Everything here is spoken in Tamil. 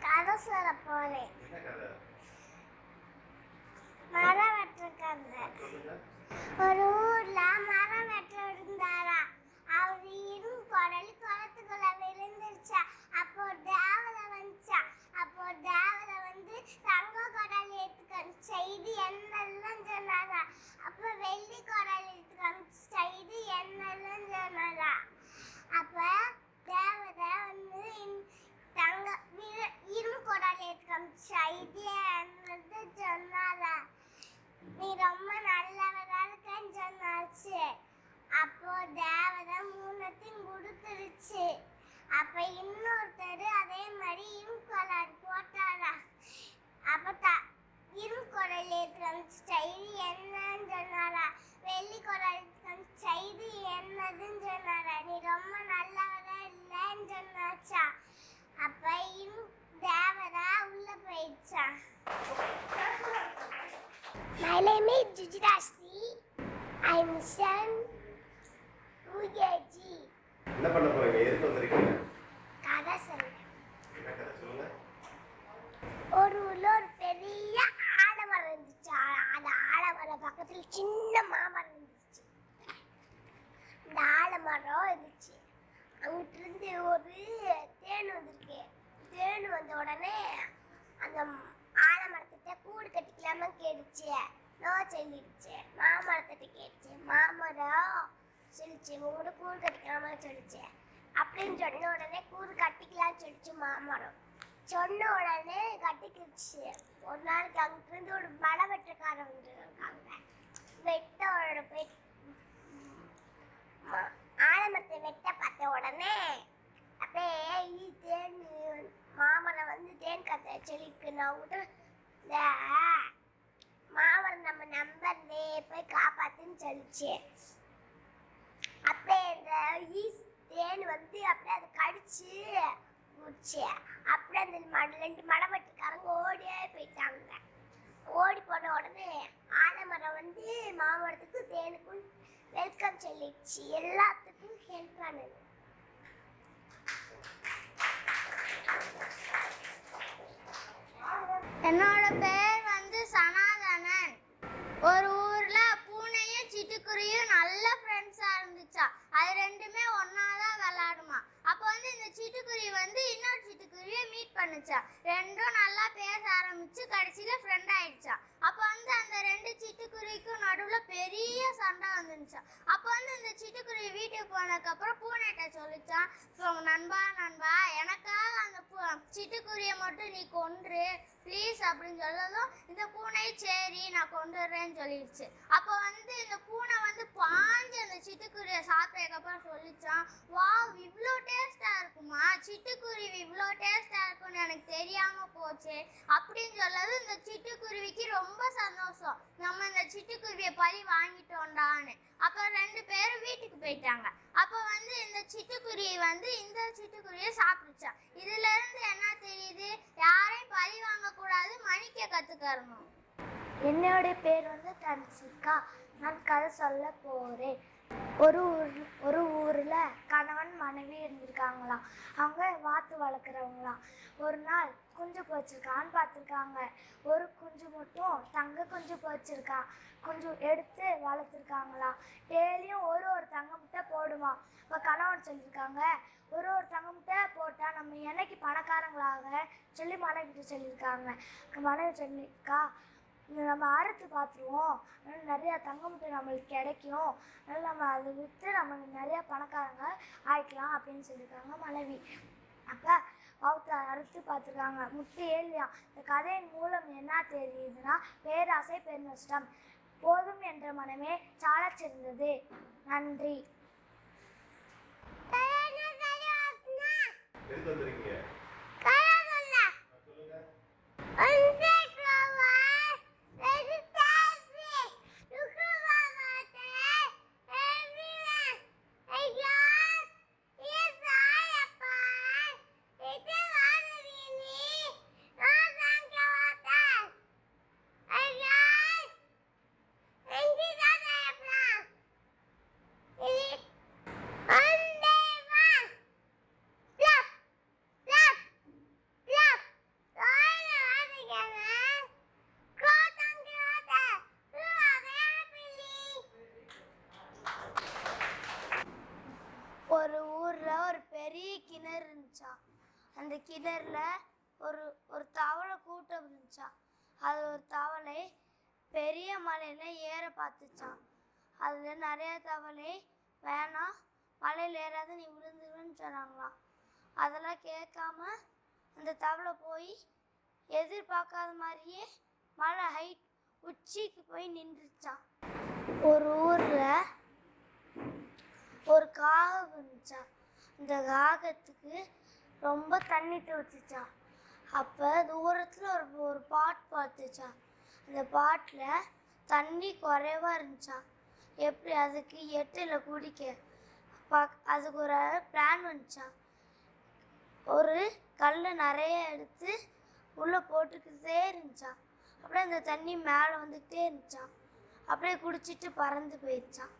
கதை சொல்ல போனேன் மரம் வெட்டிருக்காங்க. ஒரு ஊர்ல மரம் வெட்ட இருந்தாரா அவர் இரு குடல் போச்சு அப்போ தேவதை மூணத்தையும் கொடுத்துருச்சு. அப்ப இன்னொருத்தர் அதே மாதிரி இரும்புக்கொலாடு போட்டாரா? அப்ப த இரும்புக்கொடல் இருக்கிற செய்தி என்னன்னு சொன்னாரா? வெள்ளி குரல் செய்தி என்னதுன்னு சொன்னாரா? நீ ரொம்ப நல்லவரா இல்லைன்னு சொன்னாச்சா? அப்ப இரு தேவதா உள்ள போயிடுச்சா? My name is I'm son என்ன பண்ண போறீங்க? எதுக்கு வந்திருக்கீங்க கதை சொல்றேன் என்ன கதை சொல்லுங்க ஒரு ஊர்ல ஒரு பெரிய ஆலமரம் இருந்துச்சு ஆ- அந்த ஆலமரம் பக்கத்துல சின்ன மாமரம் இருந்துச்சு இந்த ஆலமரம் இருந்துச்சு அங்கிட்டு இருந்து ஒரு தேன் வந்திருக்கு தேன் வந்த உடனே அந்த ஆலமரத்திட்ட கூடு கட்டிக்கலாமா கேட்டுச்சு நோ மாமரத்தை மாமரத்திட்ட கேட்டுச்சு மாமரம் சொல்லிச்சு உங்களோட கூறு கட்டிக்கலாமா? சொல்லிச்சு. அப்படின்னு சொன்ன உடனே கூறு கட்டிக்கலாம்னு சொல்லிச்சு மாமரம். சொன்ன உடனே கட்டிக்கிடுச்சு ஒரு நாளைக்கு அங்கிருந்து ஒரு மலை வெட்டுக்காரன் வந்துருக்காங்க வெட்டோட போய் ஆலமரத்தை வெட்ட பார்த்த உடனே அப்படியே ஈ தேன் மாமரம் வந்து தேன் கத்த சொல்லிருக்கு நான் விட்டு இந்த நம்பர் நம்பர்லே போய் காப்பாத்துன்னு சொல்லிச்சு. அப்படியே இந்த ஈஸ் தேன் வந்து அப்படியே அதை கடிச்சு முடிச்சு. அப்படியே அந்த மட ரெண்டு மடமட்டுக்காரங்க ஓடியே போயிட்டாங்க. ஓடி போன உடனே ஆலமரம் வந்து மாமரத்துக்கு தேனுக்கும் வெல்கம் சொல்லிடுச்சு. எல்லாத்துக்கும் ஹெல்ப் பண்ணுது. என்னோட பேர் ஒரு ஊர்ல பூனையும் சிட்டுக்குருவியும் நல்ல ஃப்ரெண்ட்ஸா இருந்துச்சா? அது ரெண்டுமே ஒண்ணா தான் விளையாடுமா. அப்போ வந்து இந்த சிட்டுக்குருவி வந்து இன்னொரு சிட்டுக்குருவியை மீட் பண்ணுச்சா. ரெண்டும் நல்லா பேச ஆரம்பிச்சு கடைசியில ஃப்ரெண்ட் ஆயிடுச்சா. அப்போ வந்து அந்த ரெண்டு சிட்டுக்குருவிக்கும் நடுவில் பெரிய சண்டை வந்துருச்சா அப்போ வந்து இந்த சிட்டுக்குருவி வீட்டுக்கு போனதுக்கப்புறம் பூனைகிட்ட சொல்லிச்சான். நண்பா நண்பா எனக்காக அந்த பூ- சிட்டுக்குருவியை மட்டும் நீ கொன்று ப்ளீஸ் அப்படின்னு சொல்லதும் இந்த பூனை சரி நான் கொண்டுடுறேன்னு சொல்லிடுச்சு அப்போ வந்து இந்த பூனை வந்து பாஞ்சு அந்த சிட்டுக்குருவியை சாப்பிட்டதுக்கப்புறம் சொல்லிச்சான் வா இவ்வளோ டேஸ்ட்டாக இருக்குமா? சிட்டுக்குருவி இவ்வளோ டேஸ்ட்டாக இருக்கும்னு எனக்கு தெரியாமல் போச்சு. அப்படின்னு சொல்லது இந்த சிட்டுக்குருவிக்கு ரொம்ப சந்தோஷம். நம்ம இந்த சிட்டுக்குருவியை பழி வாங்கிட்டோம்டான்னு. அப்போ ரெண்டு பேரும் வீட்டுக்கு போயிட்டாங்க. அப்போ வந்து இந்த சிட்டுக்குருவி வந்து இந்த சிட்டுக்குருவியை சாப்பிடுச்சா இதுல இருந்து என்ன தெரியுது? யாரையும் பழி வாங்கக்கூடாது மன்னிக்க கத்துக்கறணும். என்னோட பேர் வந்து தன்சிகா. நான் கதை சொல்ல போறேன். ஒரு ஊர் ஒரு ஊரில் கணவன் மனைவி இருந்திருக்காங்களாம். அவங்க வாத்து வளர்க்குறவங்களாம். ஒரு நாள் குஞ்சு போச்சிருக்கான்னு பார்த்துருக்காங்க. ஒரு குஞ்சு மட்டும் தங்க குஞ்சு போச்சிருக்கா. குஞ்சு எடுத்து வளர்த்துருக்காங்களாம். டெய்லியும் ஒரு ஒரு தங்க முட்டை போடுமா இப்போ கணவன் சொல்லியிருக்காங்க ஒரு ஒரு தங்க முட்டை போட்டால் நம்ம என்னைக்கு பணக்காரங்களாக சொல்லி மனைவிட்டு சொல்லியிருக்காங்க. மனைவி சொல்லியிருக்கா இதை நம்ம அறுத்து பார்த்துருவோம் அதனால நிறையா தங்க முட்டை நம்மளுக்கு கிடைக்கும். அதனால் நம்ம அதை விற்று நம்ம நிறையா பணக்காரங்க ஆயிக்கலாம் அப்படின்னு சொல்லியிருக்காங்க மனைவி. அப்போ பௌத்த அறுத்து பார்த்துருக்காங்க முட்டையே இல்லையா இந்த கதையின் மூலம் என்ன தெரியுதுன்னா பேராசை பெருநஷ்டம். போதும் என்ற மனமே சாலச் சிறந்தது நன்றி அந்த கிணறுல ஒரு ஒரு தவளை கூட்டம் இருந்துச்சா அது ஒரு தவளை பெரிய மலையில் ஏற பார்த்துச்சான் அதில் நிறையா தவளை வேணாம் மலையில் ஏறாத நீ விழுந்துருன்னு சொன்னாங்களாம். அதெல்லாம் கேட்காம அந்த தவளை போய் எதிர்பார்க்காத மாதிரியே மலை ஹைட் உச்சிக்கு போய் நின்றுச்சான் ஒரு ஊரில் ஒரு காகம் இருந்துச்சான் இந்த காகத்துக்கு ரொம்ப தண்ணி தூச்சிச்சான் அப்போ தூரத்தில் ஒரு ஒரு பாட் பார்த்துச்சான் அந்த பாட்டில் தண்ணி குறைவாக இருந்துச்சான் எப்படி அதுக்கு எட்டில் குடிக்க பக் அதுக்கு ஒரு பிளான் வந்துச்சான் ஒரு கல் நிறைய எடுத்து உள்ளே போட்டுக்கிட்டே இருந்துச்சான் அப்படியே அந்த தண்ணி மேலே வந்துக்கிட்டே இருந்துச்சான் அப்படியே குடிச்சிட்டு பறந்து போயிடுச்சான்